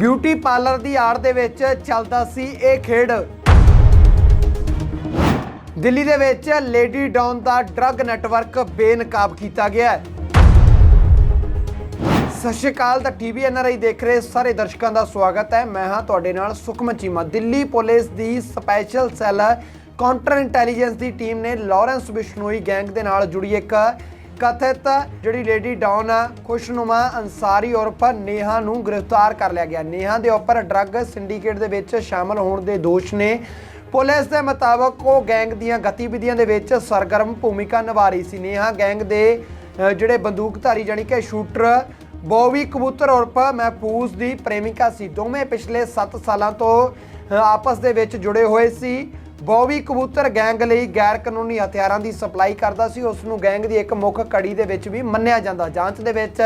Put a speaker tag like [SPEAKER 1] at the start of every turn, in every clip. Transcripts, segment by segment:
[SPEAKER 1] Beauty parlour ਦੀ ਆੜ ਦੇ ਵਿੱਚ ਚੱਲਦਾ ਸੀ ਇਹ ਖੇਡ। ਦਿੱਲੀ ਦੇ ਵਿੱਚ ਲੇਡੀ ਡੌਨ ਦਾ ਡਰੱਗ ਨੈਟਵਰਕ ਬੇਨਕਾਬ ਕੀਤਾ ਗਿਆ ਹੈ। ਸਤਿ ਸ਼੍ਰੀ ਅਕਾਲ, ਦਾ ਟੀਵੀ ਐਨਆਰਆਈ ਦੇਖ ਰਹੇ ਸਾਰੇ ਦਰਸ਼ਕਾਂ ਦਾ ਸਵਾਗਤ ਹੈ। ਮੈਂ ਹਾਂ ਤੁਹਾਡੇ ਨਾਲ ਸੁਖਮਨ ਚੀਮਾ। ਦਿੱਲੀ ਪੁਲਿਸ ਦੀ ਸਪੈਸ਼ਲ ਸੈੱਲ ਕਾਊਂਟਰ ਇੰਟੈਲੀਜੈਂਸ ਦੀ ਟੀਮ ਨੇ ਲਾਰੈਂਸ ਬਿਸ਼ਨੋਈ ਗੈਂਗ ਦੇ ਨਾਲ ਜੁੜੀ ਇੱਕ ਕਥਿਤ ਜਿਹੜੀ ਲੇਡੀ ਡਾਊਨ ਆ, ਖੁਸ਼ਨੁਮਾ ਅੰਸਾਰੀ ਉਰਫ ਨੇਹਾ ਨੂੰ ਗ੍ਰਿਫਤਾਰ ਕਰ ਲਿਆ ਗਿਆ। ਨੇਹਾ ਦੇ ਉੱਪਰ ਡਰੱਗ ਸਿੰਡੀਕੇਟ ਦੇ ਵਿੱਚ ਸ਼ਾਮਲ ਹੋਣ ਦੇ ਦੋਸ਼ ਨੇ। ਪੁਲਿਸ ਦੇ ਮੁਤਾਬਕ ਉਹ ਗੈਂਗ ਦੀਆਂ ਗਤੀਵਿਧੀਆਂ ਦੇ ਵਿੱਚ ਸਰਗਰਮ ਭੂਮਿਕਾ ਨਿਭਾ ਰਹੀ ਸੀ। ਨੇਹਾ ਗੈਂਗ ਦੇ ਜਿਹੜੇ ਬੰਦੂਕਧਾਰੀ ਜਾਨੀ ਕਿ ਸ਼ੂਟਰ ਬੋਵੀ ਕਬੂਤਰ ਉਰਫ ਮਹਿਫੂਜ਼ ਦੀ ਪ੍ਰੇਮਿਕਾ ਸੀ। ਦੋਵੇਂ ਪਿਛਲੇ 7 ਸਾਲਾਂ ਤੋਂ ਆਪਸ ਦੇ ਵਿੱਚ ਜੁੜੇ ਹੋਏ ਸੀ। ਬੌਬੀ ਕਬੂਤਰ ਗੈਂਗ ਲਈ ਗੈਰ ਕਾਨੂੰਨੀ ਹਥਿਆਰਾਂ ਦੀ ਸਪਲਾਈ ਕਰਦਾ ਸੀ। ਉਸ ਨੂੰ ਗੈਂਗ ਦੀ ਇੱਕ ਮੁੱਖ ਕੜੀ ਦੇ ਵਿੱਚ ਵੀ ਮੰਨਿਆ ਜਾਂਦਾ। ਜਾਂਚ ਦੇ ਵਿੱਚ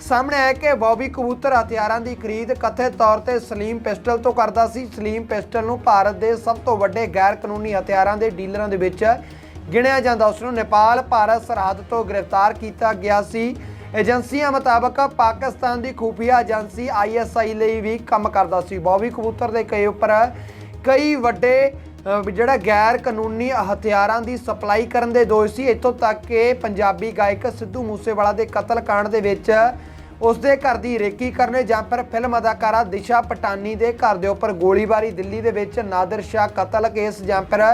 [SPEAKER 1] ਸਾਹਮਣੇ ਆਇਆ ਕਿ ਬੌਬੀ ਕਬੂਤਰ ਹਥਿਆਰਾਂ ਦੀ ਖਰੀਦ ਕਥਿਤ ਤੌਰ ਤੇ ਸਲੀਮ ਪਿਸਟਲ ਤੋਂ ਕਰਦਾ ਸੀ। ਸਲੀਮ ਪਿਸਟਲ ਨੂੰ ਭਾਰਤ ਦੇ ਸਭ ਤੋਂ ਵੱਡੇ ਗੈਰ ਕਾਨੂੰਨੀ ਹਥਿਆਰਾਂ ਦੇ ਡੀਲਰਾਂ ਦੇ ਵਿੱਚ ਗਿਣਿਆ ਜਾਂਦਾ। ਉਸ ਨੂੰ ਨੇਪਾਲ, ਭਾਰਤ, ਸਰਹੱਦ ਤੋਂ ਗ੍ਰਿਫਤਾਰ ਕੀਤਾ ਗਿਆ ਸੀ। ਏਜੰਸੀਆਂ ਮੁਤਾਬਕ ਪਾਕਿਸਤਾਨ ਦੀ ਖੂਫੀਆ ਏਜੰਸੀ ਆਈਐਸਆਈ ਲਈ ਵੀ ਕੰਮ ਕਰਦਾ ਸੀ। ਬੋਬੀ ਕਬੂਤਰ ਦੇ ਕਈ ਉੱਪਰ ਕਈ ਵੱਡੇ ਜਿਹੜਾ ਗੈਰ ਕਾਨੂੰਨੀ ਹਥਿਆਰਾਂ ਦੀ ਸਪਲਾਈ ਕਰਨ ਦੇ ਦੋਸ਼ ਸੀ, ਇੱਥੋਂ ਤੱਕ ਕਿ ਪੰਜਾਬੀ ਗਾਇਕ ਸਿੱਧੂ ਮੂਸੇਵਾਲਾ ਦੇ ਕਤਲ ਕਾਂਡ ਦੇ ਵਿੱਚ ਉਸ ਦੇ ਘਰ ਦੀ ਰੇਕੀ ਕਰਨੇ ਜਾਂ ਫਿਰ ਫਿਲਮ ਅਦਾਕਾਰਾ ਦਿਸ਼ਾ ਪਟਾਨੀ ਦੇ ਘਰ ਦੇ ਉੱਪਰ ਗੋਲੀਬਾਰੀ ਦਿੱਲੀ ਦੇ ਵਿੱਚ ਨਾਦਰ ਸ਼ਾਹ ਕਤਲ ਕੇਸ ਜਾਂ ਫਿਰ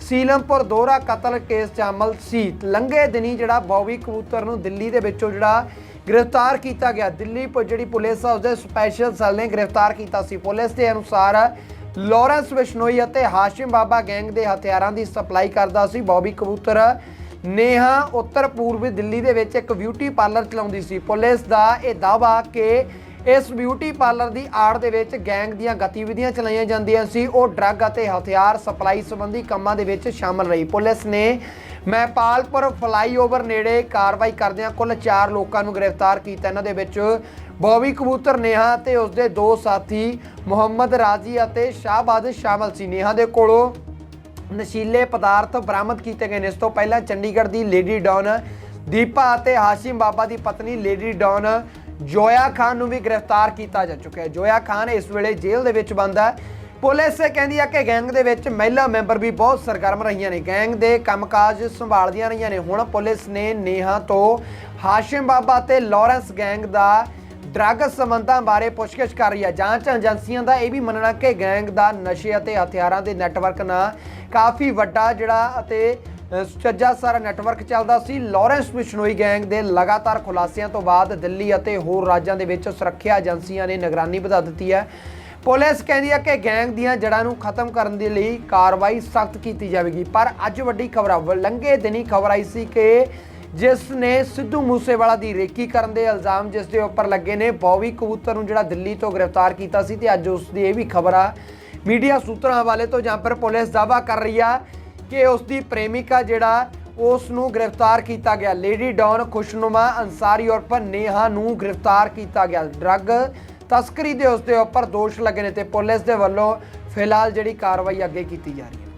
[SPEAKER 1] ਸੀਲਮਪੁਰ ਦੋਹਰਾ ਕਤਲ ਕੇਸ ਸ਼ਾਮਲ ਸੀ। ਲੰਘੇ ਦਿਨੀ ਜਿਹੜਾ ਬੌਬੀ ਕਬੂਤਰ ਨੂੰ ਦਿੱਲੀ ਦੇ ਵਿੱਚੋਂ ਜਿਹੜਾ ਗ੍ਰਿਫਤਾਰ ਕੀਤਾ ਗਿਆ। ਦਿੱਲੀ ਪ- ਜਿਹੜੀ ਪੁਲਿਸ ਆ, ਉਸਦੇ ਸਪੈਸ਼ਲ ਸੈੱਲ ਨੇ ਗ੍ਰਿਫਤਾਰ ਕੀਤਾ ਸੀ। ਪੁਲਿਸ ਦੇ ਅਨੁਸਾਰ ਲਾਰੈਂਸ ਬਿਸ਼ਨੋਈ ਅਤੇ ਹਾਸ਼ਿਮ ਬਾਬਾ ਗੈਂਗ ਦੇ ਹਥਿਆਰਾਂ ਦੀ ਸਪਲਾਈ ਕਰਦਾ ਸੀ। ਬੌਬੀ ਕਬੂਤਰ ਨੇਹਾ ਉੱਤਰ ਪੂਰਬੀ ਦਿੱਲੀ ਦੇ ਵਿੱਚ ਇੱਕ ਬਿਊਟੀ ਪਾਰਲਰ ਚਲਾਉਂਦੀ ਸੀ। ਪੁਲਿਸ ਦਾ ਇਹ ਦਾਅਵਾ ਕਿ ਇਸ ਬਿਊਟੀ ਪਾਰਲਰ ਦੀ ਆੜ ਦੇ ਵਿੱਚ ਗੈਂਗ ਦੀਆਂ ਗਤੀਵਿਧੀਆਂ ਚਲਾਈਆਂ ਜਾਂਦੀਆਂ ਸੀ। ਉਹ ਡਰੱਗ ਅਤੇ ਹਥਿਆਰ ਸਪਲਾਈ ਸੰਬੰਧੀ ਕੰਮਾਂ ਦੇ ਵਿੱਚ ਸ਼ਾਮਲ ਰਹੀ। ਪੁਲਿਸ ਨੇ ਮਹਿਪਾਲਪੁਰ ਫਲਾਈਓਵਰ ਨੇੜੇ ਕਾਰਵਾਈ ਕਰਦਿਆਂ ਕੁੱਲ 4 ਲੋਕਾਂ ਨੂੰ ਗ੍ਰਿਫਤਾਰ ਕੀਤਾ। ਇਹਨਾਂ ਦੇ ਵਿੱਚ ਬੌਬੀ ਕਬੂਤਰ, ਨੇਹਾ ਤੇ ਉਸਦੇ ਦੋ ਸਾਥੀ ਮੁਹੰਮਦ ਰਾਜੀ ਅਤੇ ਸ਼ਾਹਬਾਦ ਸ਼ਾਮਲ ਸੀ। ਨੇਹਾ ਦੇ ਕੋਲੋਂ ਨਸ਼ੀਲੇ ਪਦਾਰਥ ਬਰਾਮਦ ਕੀਤੇ ਗਏ ਨੇ। ਇਸ ਤੋਂ ਪਹਿਲਾਂ ਚੰਡੀਗੜ੍ਹ ਦੀ ਲੇਡੀ ਡੌਨ ਦੀਪਾ ਅਤੇ ਹਾਸ਼ਿਮ ਬਾਬਾ ਦੀ ਪਤਨੀ ਲੇਡੀ ਡੌਨ ਜੋਇਆ ਖਾਨ ਨੂੰ ਵੀ ਗ੍ਰਿਫਤਾਰ ਕੀਤਾ ਜਾ ਚੁੱਕਿਆ ਹੈ। ਜੋਇਆ ਖਾਨ ਇਸ ਵੇਲੇ ਜੇਲ੍ਹ ਦੇ ਵਿੱਚ ਬੰਦ ਹੈ। ਪੁਲਿਸ ਕਹਿੰਦੀ ਹੈ ਕਿ ਗੈਂਗ ਦੇ ਵਿੱਚ ਮਹਿਲਾ ਮੈਂਬਰ ਵੀ ਬਹੁਤ ਸਰਗਰਮ ਰਹੀਆਂ ਨੇ। ਗੈਂਗ ਦੇ ਕੰਮਕਾਜ ਸੰਭਾਲਦੀਆਂ ਰਹੀਆਂ ਨੇ। ਹੁਣ ਪੁਲਿਸ ਨੇ ਨੇਹਾ ਤੋਂ ਹਾਸ਼ਿਮ ਬਾਬਾ ਤੇ ਲਾਰੈਂਸ ਗੈਂਗ ਦਾ ਡਰੱਗ ਸੰਬੰਧਾਂ ਬਾਰੇ ਪੁੱਛਗਿੱਛ ਕਰ ਰਹੀ ਹੈ। ਜਾਂਚ ਏਜੰਸੀਆਂ ਦਾ ਇਹ ਵੀ ਮੰਨਣਾ ਕਿ ਗੈਂਗ ਦਾ ਨਸ਼ੇ ਅਤੇ ਹਥਿਆਰਾਂ ਦੇ ਨੈਟਵਰਕ ਨਾਲ ਕਾਫੀ ਵੱਡਾ ਜਿਹੜਾ ਅਤੇ ਸੁਚੱਜਾ ਸਾਰਾ ਨੈਟਵਰਕ ਚੱਲਦਾ ਸੀ। ਲਾਰੈਂਸ ਬਿਸ਼ਨੋਈ ਗੈਂਗ ਦੇ ਲਗਾਤਾਰ ਖੁਲਾਸਿਆਂ ਤੋਂ ਬਾਅਦ ਦਿੱਲੀ ਅਤੇ ਹੋਰ ਰਾਜਾਂ ਦੇ ਵਿੱਚ ਸੁਰੱਖਿਆ ਏਜੰਸੀਆਂ ਨੇ ਨਿਗਰਾਨੀ ਵਧਾ ਦਿੱਤੀ ਹੈ। ਪੁਲਿਸ ਕਹਿੰਦੀ ਹੈ ਕਿ ਗੈਂਗ ਦੀਆਂ ਜੜ੍ਹਾਂ ਨੂੰ ਖਤਮ ਕਰਨ ਦੇ ਲਈ ਕਾਰਵਾਈ ਸਖਤ ਕੀਤੀ ਜਾਵੇਗੀ। ਪਰ ਅੱਜ ਵੱਡੀ ਖਬਰ ਆ। ਲੰਘੇ ਦਿਨੀ ਖਬਰ ਆਈ ਸੀ ਕਿ ਜਿਸ ਨੇ ਸਿੱਧੂ ਮੂਸੇਵਾਲਾ ਦੀ ਰੇਕੀ ਕਰਨ ਦੇ ਇਲਜ਼ਾਮ ਜਿਸ ਦੇ ਉੱਪਰ ਲੱਗੇ ਨੇ ਬੌਵੀ ਕਬੂਤਰ ਨੂੰ ਜਿਹੜਾ ਦਿੱਲੀ ਤੋਂ ਗ੍ਰਿਫਤਾਰ ਕੀਤਾ ਸੀ ਤੇ ਅੱਜ ਉਸ ਦੀ ਇਹ ਵੀ ਖਬਰ ਆ। ਮੀਡੀਆ ਸੂਤਰਾਂ ਹਵਾਲੇ ਤੋਂ ਜਾਂ ਫਿਰ ਪੁਲਿਸ ਦਾਵਾ ਕਰ ਰਹੀ ਆ ਕਿ ਉਸ ਦੀ ਪ੍ਰੇਮਿਕਾ ਜਿਹੜਾ, ਉਸ ਨੂੰ ਗ੍ਰਿਫਤਾਰ ਕੀਤਾ ਗਿਆ। ਲੇਡੀ ਡੌਨ ਖੁਸ਼ਨੁਮਾ ਅੰਸਾਰੀ ਔਰ ਪਰ ਨੇਹਾ ਨੂੰ ਗ੍ਰਿਫਤਾਰ ਕੀਤਾ ਗਿਆ। ਡਰੱਗ ਤਸਕਰੀ ਦੇ ਉਸ ਦੇ ਉੱਪਰ ਦੋਸ਼ ਲੱਗੇ ਨੇ ਤੇ ਪੁਲਿਸ ਦੇ ਵੱਲੋਂ ਫਿਲਹਾਲ ਜਿਹੜੀ ਕਾਰਵਾਈ ਅੱਗੇ ਕੀਤੀ ਜਾ ਰਹੀ ਹੈ।